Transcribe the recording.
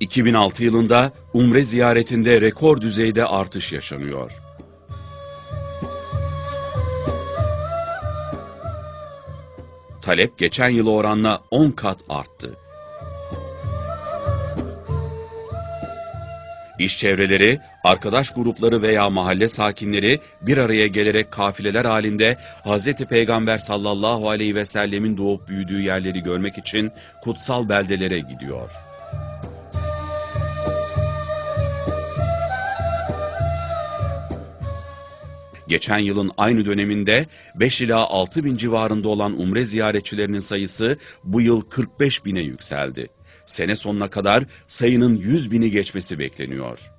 2006 yılında Umre ziyaretinde rekor düzeyde artış yaşanıyor. Talep geçen yıla oranla 10 kat arttı. İş çevreleri, arkadaş grupları veya mahalle sakinleri bir araya gelerek kafileler halinde Hz. Peygamber sallallahu aleyhi ve sellemin doğup büyüdüğü yerleri görmek için kutsal beldelere gidiyor. Geçen yılın aynı döneminde 5 ila 6 bin civarında olan umre ziyaretçilerinin sayısı bu yıl 45 bine yükseldi. Sene sonuna kadar sayının 100 bini geçmesi bekleniyor.